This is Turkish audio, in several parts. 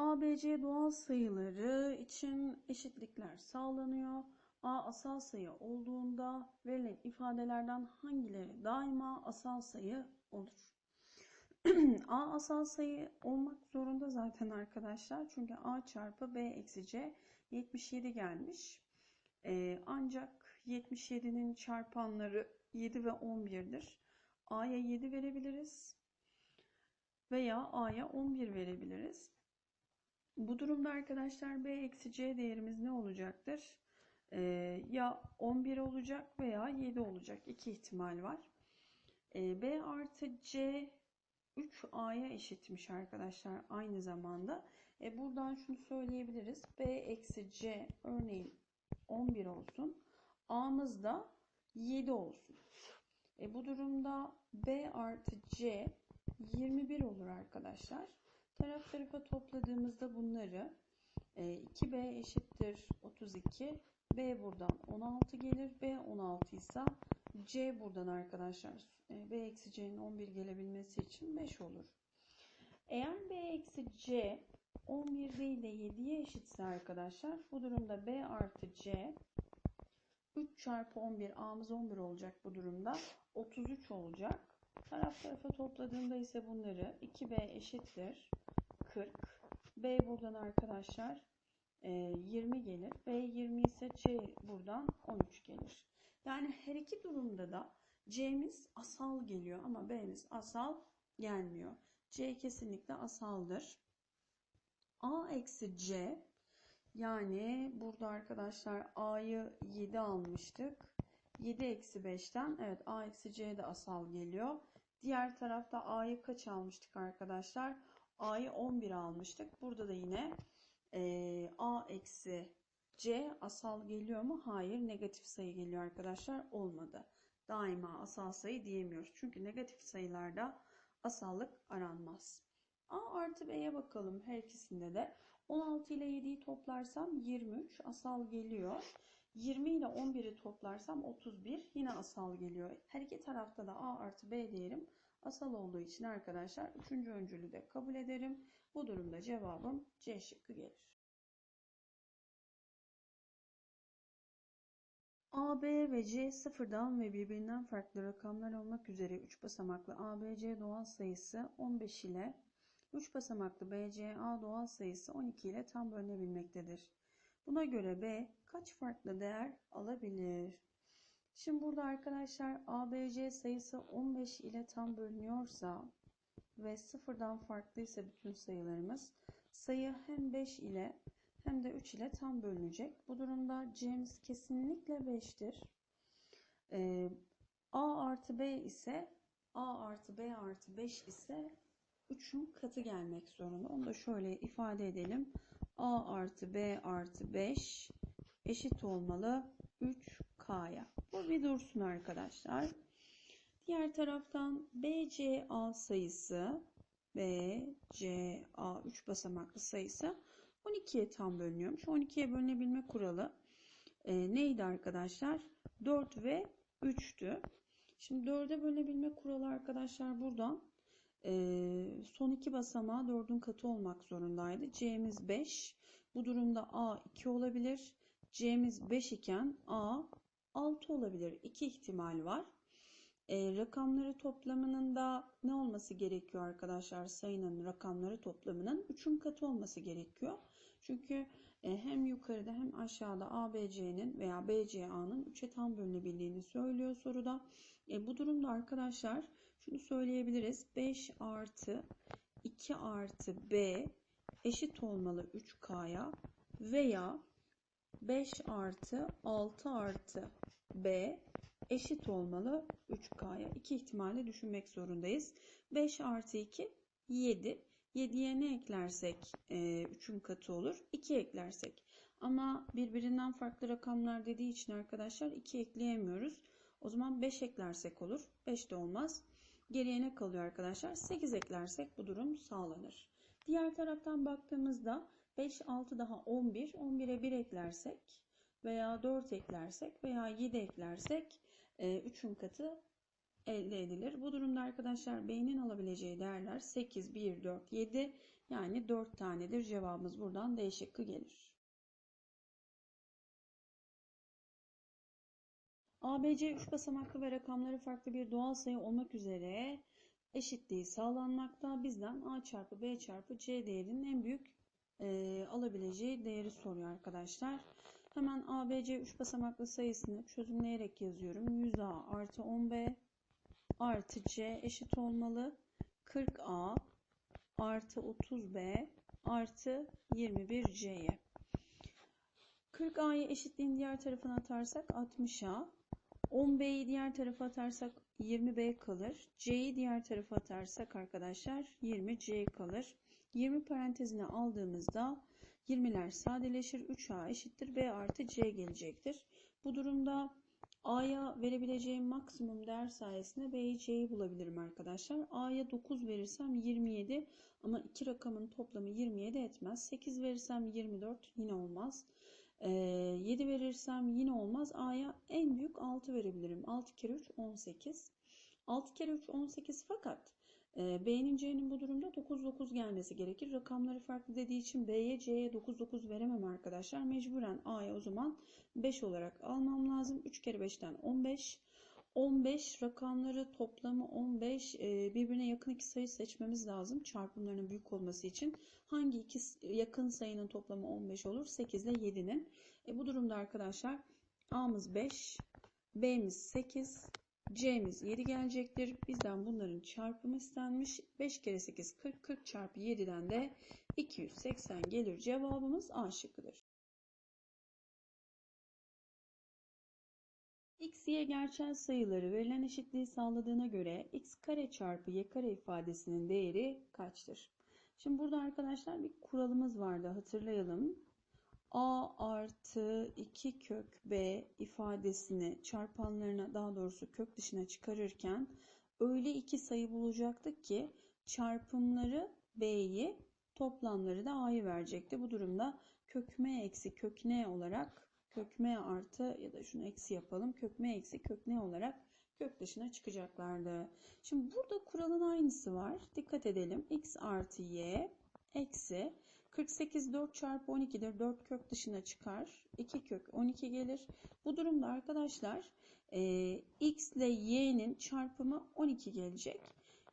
ABC doğal sayıları için eşitlikler sağlanıyor. A asal sayı olduğunda verilen ifadelerden hangileri daima asal sayı olur? A asal sayı olmak zorunda zaten arkadaşlar. Çünkü A çarpı B eksi C 77 gelmiş. Ee, ancak 77'nin çarpanları 7 ve 11'dir. A'ya 7 verebiliriz. Veya A'ya 11 verebiliriz. Bu durumda arkadaşlar B eksi C değerimiz ne olacaktır? Ee, ya 11 olacak veya 7 olacak. İki ihtimal var. Ee, B artı C 3A'ya eşitmiş arkadaşlar aynı zamanda. E buradan şunu söyleyebiliriz. B eksi C örneğin 11 olsun. A'mız da 7 olsun. E bu durumda B artı C 21 olur arkadaşlar. Taraf tarafa topladığımızda bunları e, 2B eşittir 32. B buradan 16 gelir. B 16 ise C buradan arkadaşlar e, B eksi C'nin 11 gelebilmesi için 5 olur. Eğer B eksi C 11 değil de 7'ye eşitse arkadaşlar bu durumda B artı C 3 çarpı 11 A'mız 11 olacak bu durumda. 33 olacak. Taraf tarafa topladığımda ise bunları 2B eşittir 40. B buradan arkadaşlar 20 gelir. B 20 ise C buradan 13 gelir. Yani her iki durumda da C'miz asal geliyor ama B'miz asal gelmiyor. C kesinlikle asaldır. A eksi C yani burada arkadaşlar A'yı 7 almıştık. 7 eksi 5'ten evet A eksi C de asal geliyor. Diğer tarafta A'yı kaç almıştık arkadaşlar? A'yı 11 almıştık. Burada da yine e, A eksi C asal geliyor mu? Hayır. Negatif sayı geliyor arkadaşlar. Olmadı. Daima asal sayı diyemiyoruz. Çünkü negatif sayılarda asallık aranmaz. A artı B'ye bakalım her ikisinde de. 16 ile 7'yi toplarsam 23 asal geliyor. 20 ile 11'i toplarsam 31 yine asal geliyor. Her iki tarafta da A artı B değerim asal olduğu için arkadaşlar 3. öncülü de kabul ederim. Bu durumda cevabım C şıkkı gelir. A, B ve C sıfırdan ve birbirinden farklı rakamlar olmak üzere 3 basamaklı ABC doğal sayısı 15 ile 3 basamaklı BCA doğal sayısı 12 ile tam bölünebilmektedir. Buna göre B kaç farklı değer alabilir? Şimdi burada arkadaşlar ABC sayısı 15 ile tam bölünüyorsa ve sıfırdan farklıysa bütün sayılarımız sayı hem 5 ile hem de 3 ile tam bölünecek. Bu durumda C'miz kesinlikle 5'tir. Ee, A artı B ise A artı B artı 5 ise 3'ün katı gelmek zorunda. Onu da şöyle ifade edelim. A artı B artı 5 eşit olmalı 3K'ya. Bu bir dursun arkadaşlar. Diğer taraftan BCA sayısı BCA 3 basamaklı sayısı 12'ye tam bölünüyormuş. 12'ye bölünebilme kuralı e, neydi arkadaşlar? 4 ve 3'tü. Şimdi 4'e bölünebilme kuralı arkadaşlar buradan e, son iki basamağı 4'ün katı olmak zorundaydı. C'miz 5. Bu durumda A 2 olabilir. C'miz 5 iken A 6 olabilir. İki ihtimal var. E, rakamları toplamının da ne olması gerekiyor arkadaşlar? Sayının rakamları toplamının 3'ün katı olması gerekiyor. Çünkü e, hem yukarıda hem aşağıda ABC'nin veya BCA'nın 3'e tam bölünebildiğini söylüyor soruda. E, bu durumda arkadaşlar şunu söyleyebiliriz. 5 artı 2 artı B eşit olmalı 3K'ya veya 5 artı 6 artı B eşit olmalı 3K'ya. İki ihtimalle düşünmek zorundayız. 5 artı 2 7. 7'ye ne eklersek 3'ün e, katı olur. 2 eklersek. Ama birbirinden farklı rakamlar dediği için arkadaşlar 2 ekleyemiyoruz. O zaman 5 eklersek olur. 5 de olmaz. Geriye ne kalıyor arkadaşlar? 8 eklersek bu durum sağlanır. Diğer taraftan baktığımızda 5, 6 daha 11. 11'e 1 eklersek veya 4 eklersek veya 7 eklersek 3'ün e, katı elde edilir. Bu durumda arkadaşlar B'nin alabileceği değerler 8, 1, 4, 7 yani 4 tanedir. Cevabımız buradan D şıkkı gelir. ABC 3 basamaklı ve rakamları farklı bir doğal sayı olmak üzere eşitliği sağlanmakta. Bizden A çarpı B çarpı C değerinin en büyük e, alabileceği değeri soruyor arkadaşlar. Hemen ABC 3 basamaklı sayısını çözümleyerek yazıyorum. 100A artı 10B artı C eşit olmalı. 40A artı 30B artı 21C'ye. 40A'yı eşitliğin diğer tarafına atarsak 60A. 10B'yi diğer tarafa atarsak 20B kalır. C'yi diğer tarafa atarsak arkadaşlar 20C kalır. 20 parantezine aldığımızda 20'ler sadeleşir. 3A eşittir B artı C gelecektir. Bu durumda A'ya verebileceğim maksimum değer sayesinde B'yi C'yi bulabilirim arkadaşlar. A'ya 9 verirsem 27 ama iki rakamın toplamı 27 etmez. 8 verirsem 24 yine olmaz. 7 verirsem yine olmaz. A'ya en büyük 6 verebilirim. 6 kere 3 18. 6 kere 3 18 fakat B'nin C'nin bu durumda 9 9 gelmesi gerekir. Rakamları farklı dediği için B'ye C'ye 9 9 veremem arkadaşlar. Mecburen A'ya o zaman 5 olarak almam lazım. 3 kere 5'ten 15. 15 rakamları toplamı 15 birbirine yakın iki sayı seçmemiz lazım çarpımlarının büyük olması için. Hangi iki yakın sayının toplamı 15 olur? 8 ile 7'nin. E bu durumda arkadaşlar A'mız 5, B'miz 8, C'miz 7 gelecektir. Bizden bunların çarpımı istenmiş. 5 kere 8 40, 40 çarpı 7'den de 280 gelir. Cevabımız A şıkkıdır. x, y gerçel sayıları verilen eşitliği sağladığına göre x kare çarpı y kare ifadesinin değeri kaçtır? Şimdi burada arkadaşlar bir kuralımız vardı hatırlayalım. A artı 2 kök b ifadesini çarpanlarına daha doğrusu kök dışına çıkarırken öyle iki sayı bulacaktık ki çarpımları b'yi toplamları da a'yı verecekti. Bu durumda kök m eksi kök n olarak kök m artı ya da şunu eksi yapalım. Kök m eksi kök n olarak kök dışına çıkacaklardı. Şimdi burada kuralın aynısı var. Dikkat edelim. x artı y eksi 48 4 çarpı 12'dir. 4 kök dışına çıkar. 2 kök 12 gelir. Bu durumda arkadaşlar e, x ile y'nin çarpımı 12 gelecek.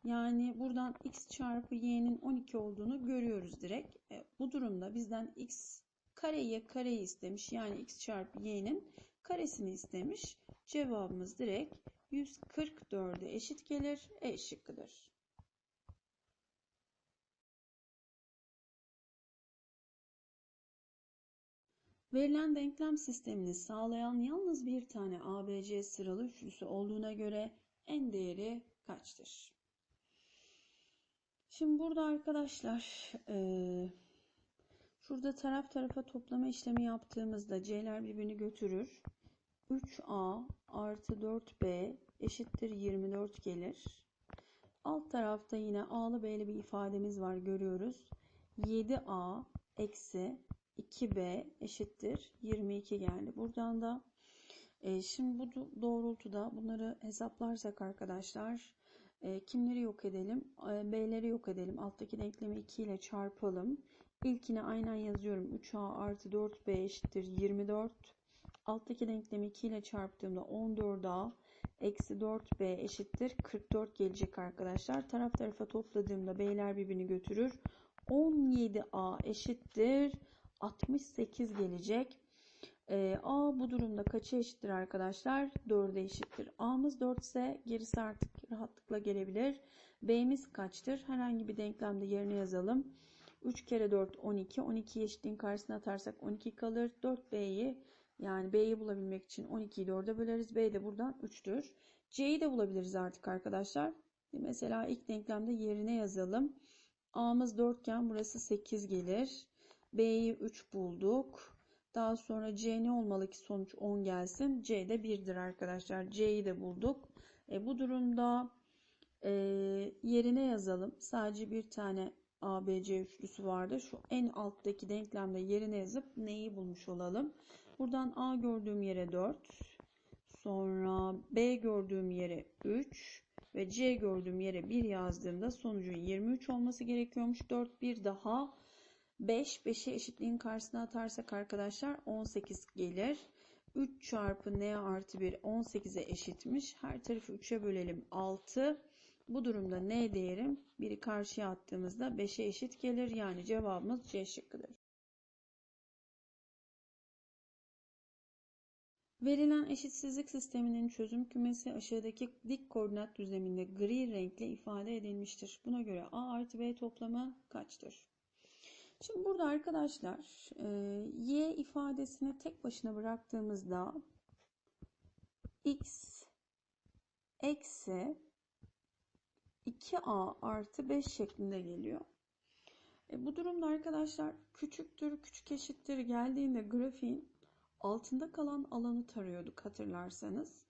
Yani buradan x çarpı y'nin 12 olduğunu görüyoruz direkt. E, bu durumda bizden x kareye kareyi istemiş. Yani x çarpı y'nin karesini istemiş. Cevabımız direkt 144'e eşit gelir. E şıkkıdır. Verilen denklem sistemini sağlayan yalnız bir tane ABC sıralı üçlüsü olduğuna göre en değeri kaçtır? Şimdi burada arkadaşlar e, şurada taraf tarafa toplama işlemi yaptığımızda C'ler birbirini götürür. 3A artı 4B eşittir 24 gelir. Alt tarafta yine A'lı B'li bir ifademiz var görüyoruz. 7A eksi 2B eşittir 22 geldi. Buradan da e, şimdi bu doğrultuda bunları hesaplarsak arkadaşlar e, kimleri yok edelim? E, B'leri yok edelim. Alttaki denklemi 2 ile çarpalım. İlkine aynen yazıyorum. 3A artı 4B eşittir 24. Alttaki denklemi 2 ile çarptığımda 14A eksi 4B eşittir 44 gelecek arkadaşlar. Taraf tarafa topladığımda B'ler birbirini götürür. 17A eşittir 68 gelecek. Ee, A bu durumda kaça eşittir arkadaşlar? 4'e eşittir. A'mız 4 ise gerisi artık rahatlıkla gelebilir. B'miz kaçtır? Herhangi bir denklemde yerine yazalım. 3 kere 4 12. 12 eşitliğin karşısına atarsak 12 kalır. 4B'yi yani B'yi bulabilmek için 12'yi 4'e böleriz. B de buradan 3'tür. C'yi de bulabiliriz artık arkadaşlar. Mesela ilk denklemde yerine yazalım. A'mız 4 iken burası 8 gelir. B'yi 3 bulduk. Daha sonra C ne olmalı ki sonuç 10 gelsin. C de 1'dir arkadaşlar. C'yi de bulduk. E, bu durumda e, yerine yazalım. Sadece bir tane ABC üçlüsü vardı. Şu en alttaki denklemde yerine yazıp neyi bulmuş olalım. Buradan A gördüğüm yere 4. sonra B gördüğüm yere 3 ve C gördüğüm yere 1 yazdığımda sonucun 23 olması gerekiyormuş. 4 bir daha 5. 5'i eşitliğin karşısına atarsak arkadaşlar 18 gelir. 3 çarpı n artı 1 18'e eşitmiş. Her tarafı 3'e bölelim 6. Bu durumda n değerim 1'i karşıya attığımızda 5'e eşit gelir. Yani cevabımız C şıkkıdır. Verilen eşitsizlik sisteminin çözüm kümesi aşağıdaki dik koordinat düzleminde gri renkle ifade edilmiştir. Buna göre A artı B toplamı kaçtır? Şimdi burada arkadaşlar e, y ifadesini tek başına bıraktığımızda x eksi 2a artı 5 şeklinde geliyor. E, bu durumda arkadaşlar küçüktür küçük eşittir geldiğinde grafiğin altında kalan alanı tarıyorduk hatırlarsanız.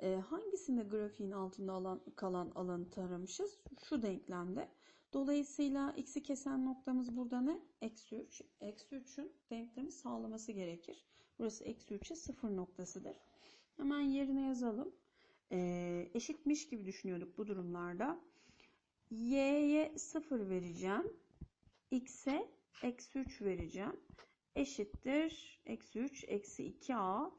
E, hangisinde grafiğin altında alan, kalan alanı taramışız? Şu denklemde. Dolayısıyla x'i kesen noktamız burada ne? Eksi 3. Eksi 3'ün denklemi sağlaması gerekir. Burası eksi 3'e 0 noktasıdır. Hemen yerine yazalım. E, eşitmiş gibi düşünüyorduk bu durumlarda. y'ye 0 vereceğim. x'e eksi 3 vereceğim. Eşittir. Eksi 3 eksi 2a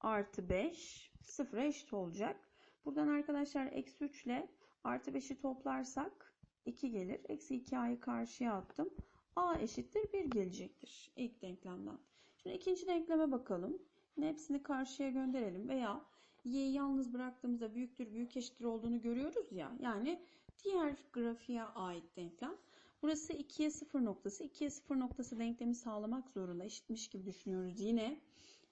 artı 5 sıfıra eşit olacak. Buradan arkadaşlar eksi 3 ile artı 5'i toplarsak 2 gelir. Eksi 2a'yı karşıya attım. a eşittir 1 gelecektir. ilk denklemden. Şimdi ikinci denkleme bakalım. Yine hepsini karşıya gönderelim. Veya y'yi yalnız bıraktığımızda büyüktür büyük eşittir olduğunu görüyoruz ya. Yani diğer grafiğe ait denklem. Burası 2'ye 0 noktası. 2'ye 0 noktası denklemi sağlamak zorunda. Eşitmiş gibi düşünüyoruz yine.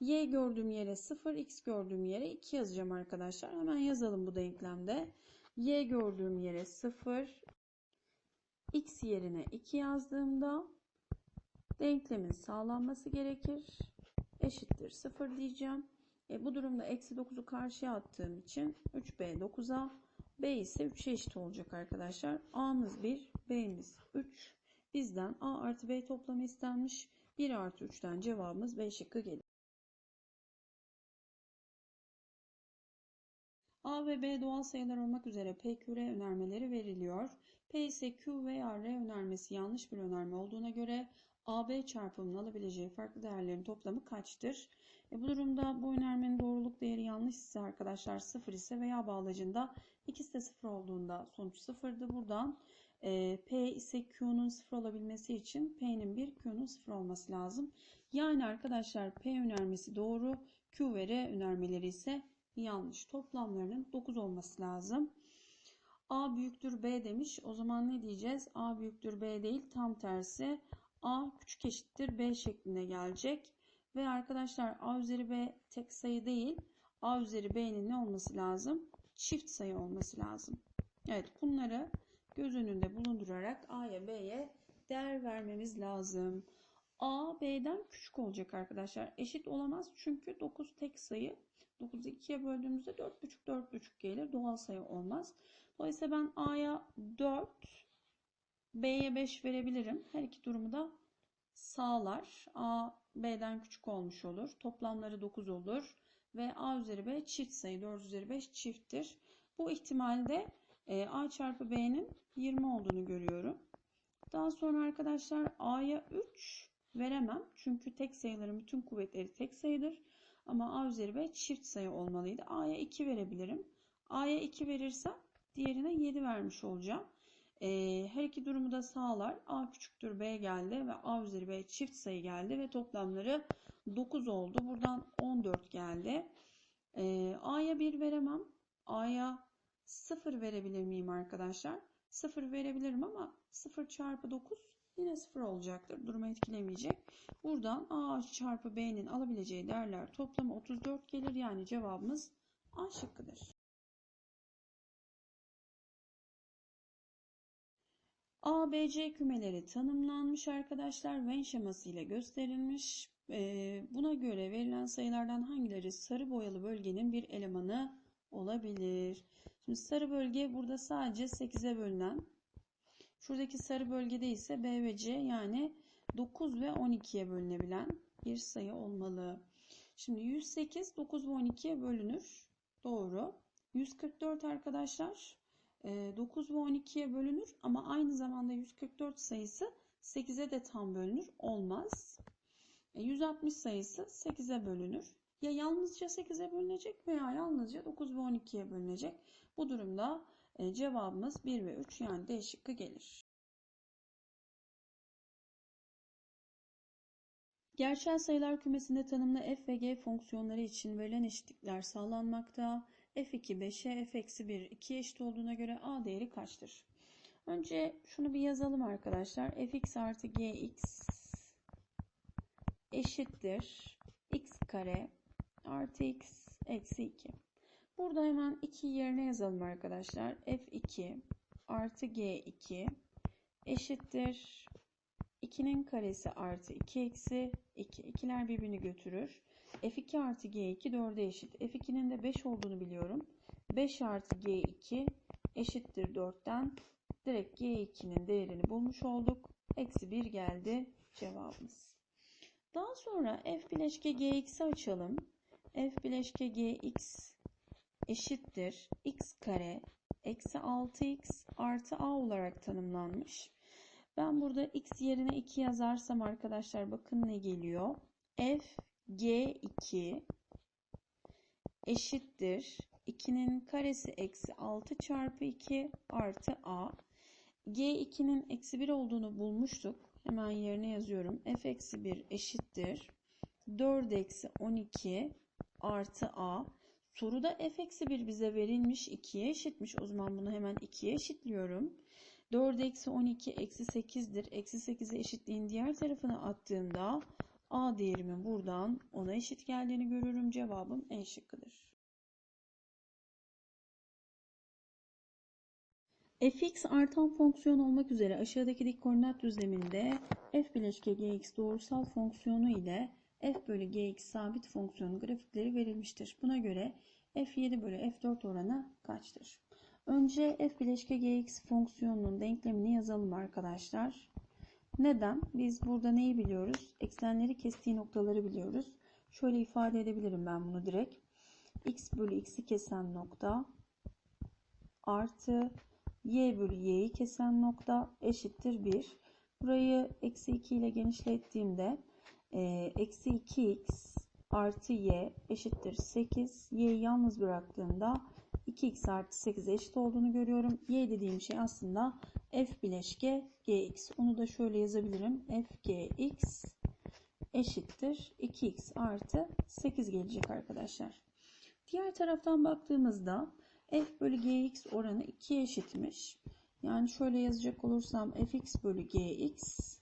Y gördüğüm yere 0, X gördüğüm yere 2 yazacağım arkadaşlar. Hemen yazalım bu denklemde. Y gördüğüm yere 0, X yerine 2 yazdığımda denklemin sağlanması gerekir. Eşittir 0 diyeceğim. E, bu durumda eksi 9'u karşıya attığım için 3B 9'a B ise 3'e eşit olacak arkadaşlar. A'mız 1, B'miz 3. Bizden A artı B toplamı istenmiş. 1 artı 3'ten cevabımız B şıkkı gelir. A ve B doğal sayılar olmak üzere P, Q, önermeleri veriliyor. P ise Q veya R önermesi yanlış bir önerme olduğuna göre AB çarpımının alabileceği farklı değerlerin toplamı kaçtır? E bu durumda bu önermenin doğruluk değeri yanlış ise arkadaşlar 0 ise veya bağlacında ikisi de 0 olduğunda sonuç 0'dı. Buradan e, P ise Q'nun 0 olabilmesi için P'nin 1 Q'nun 0 olması lazım. Yani arkadaşlar P önermesi doğru Q ve R önermeleri ise yanlış. Toplamlarının 9 olması lazım. A büyüktür B demiş. O zaman ne diyeceğiz? A büyüktür B değil tam tersi. A küçük eşittir B şeklinde gelecek. Ve arkadaşlar A üzeri B tek sayı değil. A üzeri B'nin ne olması lazım? Çift sayı olması lazım. Evet bunları göz önünde bulundurarak A'ya B'ye değer vermemiz lazım. A B'den küçük olacak arkadaşlar. Eşit olamaz çünkü 9 tek sayı. 9'u 2'ye böldüğümüzde 4,5 4,5 gelir. Doğal sayı olmaz. Dolayısıyla ben A'ya 4 B'ye 5 verebilirim. Her iki durumu da sağlar. A B'den küçük olmuş olur. Toplamları 9 olur. Ve A üzeri B çift sayı 4 üzeri 5 çifttir. Bu ihtimalde e, A çarpı B'nin 20 olduğunu görüyorum. Daha sonra arkadaşlar A'ya 3 veremem. Çünkü tek sayıların bütün kuvvetleri tek sayıdır. Ama A üzeri B çift sayı olmalıydı. A'ya 2 verebilirim. A'ya 2 verirsem diğerine 7 vermiş olacağım. Ee, her iki durumu da sağlar. A küçüktür B geldi ve A üzeri B çift sayı geldi ve toplamları 9 oldu. Buradan 14 geldi. Ee, A'ya 1 veremem. A'ya 0 verebilir miyim arkadaşlar? 0 verebilirim ama 0 çarpı 9 yine 0 olacaktır. Durumu etkilemeyecek. Buradan A çarpı B'nin alabileceği değerler toplamı 34 gelir. Yani cevabımız A şıkkıdır. A, kümeleri tanımlanmış arkadaşlar. Venn şeması ile gösterilmiş. Ee, buna göre verilen sayılardan hangileri sarı boyalı bölgenin bir elemanı olabilir? Şimdi sarı bölge burada sadece 8'e bölünen. Şuradaki sarı bölgede ise B ve C yani 9 ve 12'ye bölünebilen bir sayı olmalı. Şimdi 108 9 ve 12'ye bölünür. Doğru. 144 arkadaşlar e, 9 ve 12'ye bölünür ama aynı zamanda 144 sayısı 8'e de tam bölünür. Olmaz. E, 160 sayısı 8'e bölünür. Ya yalnızca 8'e bölünecek veya yalnızca 9 ve 12'ye bölünecek. Bu durumda e, cevabımız 1 ve 3 yani D şıkkı gelir. Gerçel sayılar kümesinde tanımlı f ve g fonksiyonları için verilen eşitlikler sağlanmakta. f2 5'e f-1 2'ye eşit olduğuna göre a değeri kaçtır? Önce şunu bir yazalım arkadaşlar. fx artı gx eşittir x kare artı x eksi 2. Burada hemen 2 yerine yazalım arkadaşlar. f2 artı g2 eşittir 2'nin karesi artı 2 eksi 2. İkiler birbirini götürür. F2 artı G2 4'e eşit. F2'nin de 5 olduğunu biliyorum. 5 artı G2 eşittir 4'ten. Direkt G2'nin değerini bulmuş olduk. Eksi 1 geldi cevabımız. Daha sonra F bileşke Gx'i açalım. F bileşke Gx eşittir x kare eksi 6x artı a olarak tanımlanmış. Ben burada x yerine 2 yazarsam arkadaşlar bakın ne geliyor. f g2 eşittir 2'nin karesi eksi 6 çarpı 2 artı a. g2'nin eksi 1 olduğunu bulmuştuk. Hemen yerine yazıyorum. f eksi 1 eşittir 4 eksi 12 artı a. Soruda f eksi 1 bize verilmiş 2'ye eşitmiş. O zaman bunu hemen 2'ye eşitliyorum. 4 eksi 12 eksi 8'dir. Eksi 8'e eşitliğin diğer tarafına attığımda a değerimin buradan 10'a eşit geldiğini görüyorum. Cevabım E şıkkıdır. fx artan fonksiyon olmak üzere aşağıdaki dik koordinat düzleminde f bileşke gx doğrusal fonksiyonu ile f bölü gx sabit fonksiyonu grafikleri verilmiştir. Buna göre f7 bölü f4 oranı kaçtır? Önce f bileşke gx fonksiyonunun denklemini yazalım arkadaşlar. Neden? Biz burada neyi biliyoruz? Eksenleri kestiği noktaları biliyoruz. Şöyle ifade edebilirim ben bunu direkt. x bölü x'i kesen nokta artı y bölü y'yi kesen nokta eşittir 1. Burayı eksi 2 ile genişlettiğimde eksi 2x artı y eşittir 8. y'yi yalnız bıraktığımda 2x artı 8'e eşit olduğunu görüyorum. y dediğim şey aslında f bileşke gx. Onu da şöyle yazabilirim. f gx eşittir 2x artı 8 gelecek arkadaşlar. Diğer taraftan baktığımızda f bölü gx oranı 2'ye eşitmiş. Yani şöyle yazacak olursam fx bölü gx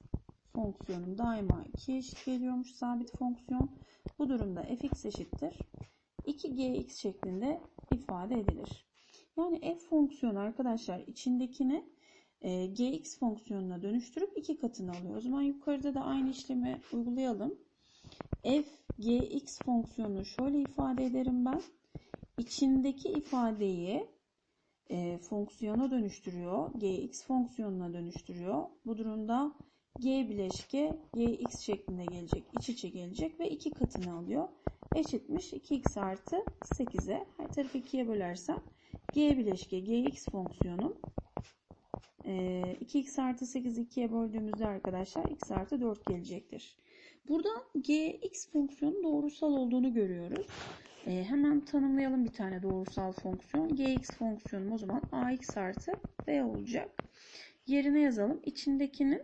fonksiyonum daima 2'ye eşit geliyormuş sabit fonksiyon. Bu durumda fx eşittir 2gx şeklinde ifade edilir. Yani f fonksiyonu arkadaşlar içindekini e, gx fonksiyonuna dönüştürüp iki katını alıyor. O zaman yukarıda da aynı işlemi uygulayalım. f gx fonksiyonunu şöyle ifade ederim ben. İçindeki ifadeyi e, fonksiyona dönüştürüyor. gx fonksiyonuna dönüştürüyor. Bu durumda g bileşke gx şeklinde gelecek. iç içe gelecek ve iki katını alıyor eşitmiş 2x artı 8'e. Her tarafı 2'ye bölersem g bileşke gx fonksiyonum 2x artı 8'i 2'ye böldüğümüzde arkadaşlar x artı 4 gelecektir. Burada gx fonksiyonun doğrusal olduğunu görüyoruz. E, hemen tanımlayalım bir tane doğrusal fonksiyon. gx fonksiyonum o zaman ax artı b olacak. Yerine yazalım. İçindekinin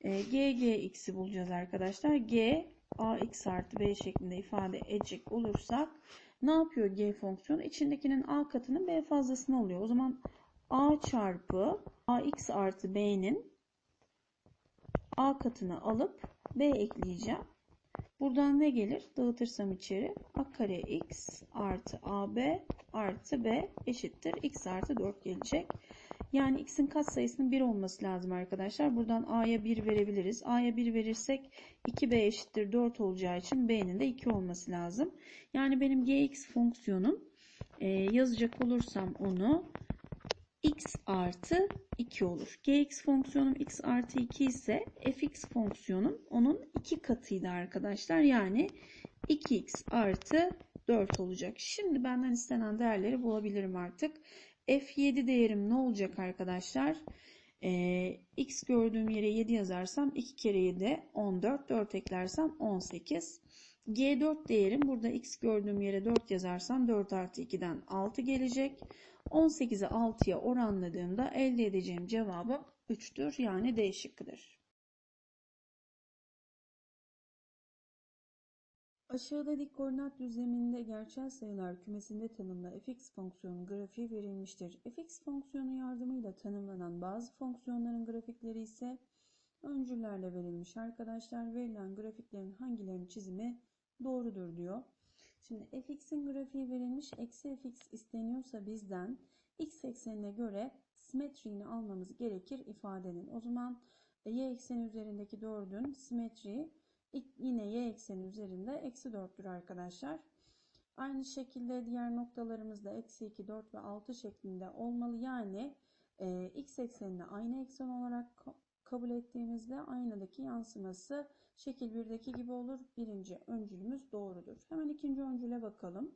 e, ggx'i bulacağız arkadaşlar. g ax artı b şeklinde ifade edecek olursak ne yapıyor g fonksiyonu? İçindekinin a katının b fazlasını oluyor. O zaman a çarpı ax artı b'nin a katını alıp b ekleyeceğim. Buradan ne gelir? Dağıtırsam içeri a kare x artı ab artı b eşittir x artı 4 gelecek. Yani x'in katsayısının 1 olması lazım arkadaşlar. Buradan a'ya 1 verebiliriz. a'ya 1 verirsek 2b eşittir 4 olacağı için b'nin de 2 olması lazım. Yani benim gx fonksiyonum e, yazacak olursam onu x artı 2 olur. gx fonksiyonum x artı 2 ise fx fonksiyonum onun 2 katıydı arkadaşlar. Yani 2x artı 4 olacak. Şimdi benden istenen değerleri bulabilirim artık. F7 değerim ne olacak arkadaşlar? Ee, x gördüğüm yere 7 yazarsam 2 kere 7 14. 4 eklersem 18. G4 değerim burada x gördüğüm yere 4 yazarsam 4 artı 2'den 6 gelecek. 18'i 6'ya oranladığımda elde edeceğim cevabım 3'tür. Yani D şıkkıdır. Aşağıda dik koordinat düzleminde gerçel sayılar kümesinde tanımlı fx fonksiyonun grafiği verilmiştir. fx fonksiyonu yardımıyla tanımlanan bazı fonksiyonların grafikleri ise öncüllerle verilmiş arkadaşlar. Verilen grafiklerin hangilerinin çizimi doğrudur diyor. Şimdi fx'in grafiği verilmiş. Eksi fx isteniyorsa bizden x eksenine göre simetriğini almamız gerekir ifadenin. O zaman y ekseni üzerindeki 4'ün simetriği yine y ekseni üzerinde eksi 4'tür arkadaşlar. Aynı şekilde diğer noktalarımız da eksi 2, 4 ve 6 şeklinde olmalı. Yani e, x eksenini aynı eksen olarak kabul ettiğimizde aynadaki yansıması şekil 1'deki gibi olur. Birinci öncülümüz doğrudur. Hemen ikinci öncüle bakalım.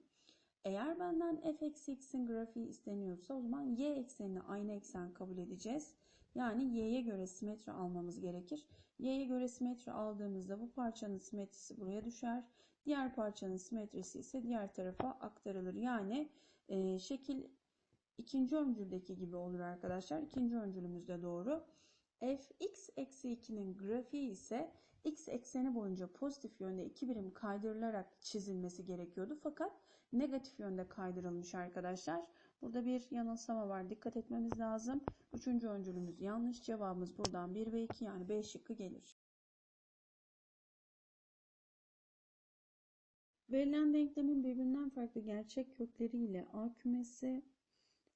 Eğer benden f eksi x'in grafiği isteniyorsa o zaman y eksenini aynı eksen kabul edeceğiz. Yani y'ye göre simetri almamız gerekir. Y'ye göre simetri aldığımızda bu parçanın simetrisi buraya düşer. Diğer parçanın simetrisi ise diğer tarafa aktarılır. Yani e, şekil ikinci öncüldeki gibi olur arkadaşlar. İkinci öncülümüz de doğru. fx eksi 2'nin grafiği ise x ekseni boyunca pozitif yönde 2 birim kaydırılarak çizilmesi gerekiyordu. Fakat negatif yönde kaydırılmış arkadaşlar. Burada bir yanılsama var. Dikkat etmemiz lazım. Üçüncü öncülümüz yanlış. Cevabımız buradan 1 ve 2 yani B şıkkı gelir. Verilen denklemin birbirinden farklı gerçek kökleriyle A kümesi,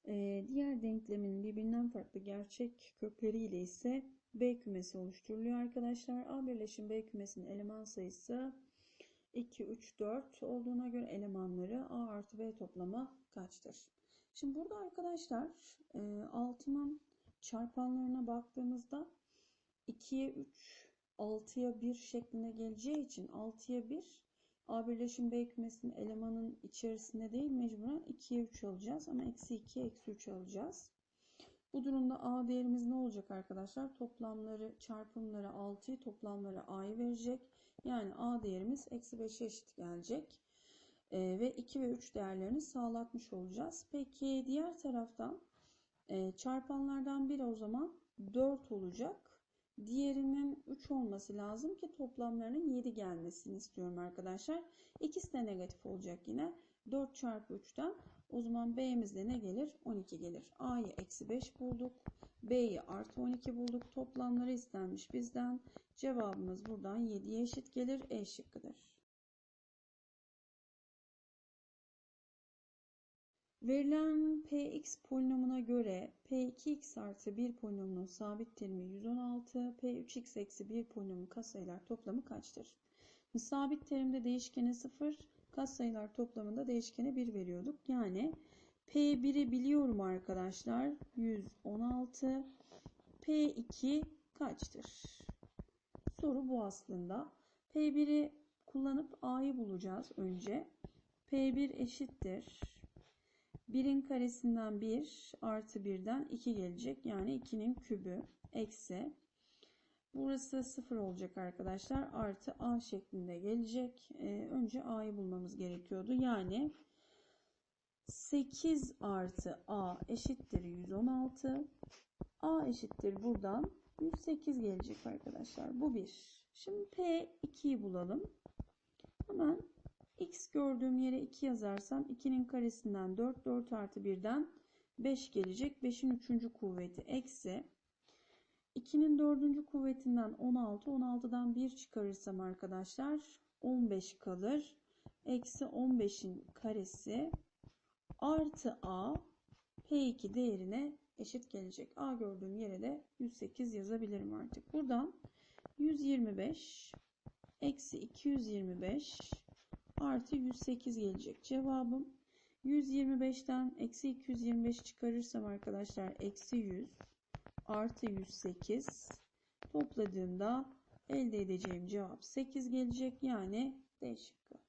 e, diğer denklemin birbirinden farklı gerçek kökleriyle ise B kümesi oluşturuluyor arkadaşlar. A birleşim B kümesinin eleman sayısı 2, 3, 4 olduğuna göre elemanları A artı B toplamı kaçtır? Şimdi burada arkadaşlar 6'nın e, çarpanlarına baktığımızda 2'ye 3, 6'ya 1 şeklinde geleceği için 6'ya 1 A birleşim B kümesinin elemanın içerisinde değil mecburen 2'ye 3 alacağız ama eksi 2'ye eksi 3 alacağız. Bu durumda A değerimiz ne olacak arkadaşlar? Toplamları çarpımları 6'yı toplamları A'yı verecek. Yani A değerimiz eksi 5'e eşit gelecek. E, ve 2 ve 3 değerlerini sağlatmış olacağız. Peki diğer taraftan e, çarpanlardan biri o zaman 4 olacak. Diğerinin 3 olması lazım ki toplamlarının 7 gelmesini istiyorum arkadaşlar. İkisi de negatif olacak yine. 4 çarpı 3'ten o zaman B'mizde ne gelir? 12 gelir. A'yı eksi 5 bulduk. B'yi artı 12 bulduk. Toplamları istenmiş bizden. Cevabımız buradan 7'ye eşit gelir. E şıkkıdır. Verilen Px polinomuna göre P2x artı 1 polinomunun sabit terimi 116, P3x eksi 1 polinomun katsayılar toplamı kaçtır? Sabit terimde değişkeni 0, katsayılar toplamında değişkene 1 veriyorduk. Yani P1'i biliyorum arkadaşlar. 116. P2 kaçtır? Soru bu aslında. P1'i kullanıp A'yı bulacağız önce. P1 eşittir. 1'in karesinden 1 artı 1'den 2 gelecek. Yani 2'nin kübü eksi Burası 0 olacak arkadaşlar. Artı A şeklinde gelecek. Ee, önce A'yı bulmamız gerekiyordu. Yani 8 artı A eşittir 116. A eşittir buradan 108 gelecek arkadaşlar. Bu 1. Şimdi P2'yi bulalım. Hemen X gördüğüm yere 2 yazarsam 2'nin karesinden 4, 4 artı 1'den 5 gelecek. 5'in 3. kuvveti eksi 2'nin dördüncü kuvvetinden 16, 16'dan 1 çıkarırsam arkadaşlar 15 kalır. Eksi 15'in karesi artı a p2 değerine eşit gelecek. a gördüğüm yere de 108 yazabilirim artık. Buradan 125 eksi 225 artı 108 gelecek. Cevabım 125'ten eksi 225 çıkarırsam arkadaşlar eksi 100 artı 108 topladığımda elde edeceğim cevap 8 gelecek. Yani D şıkkı.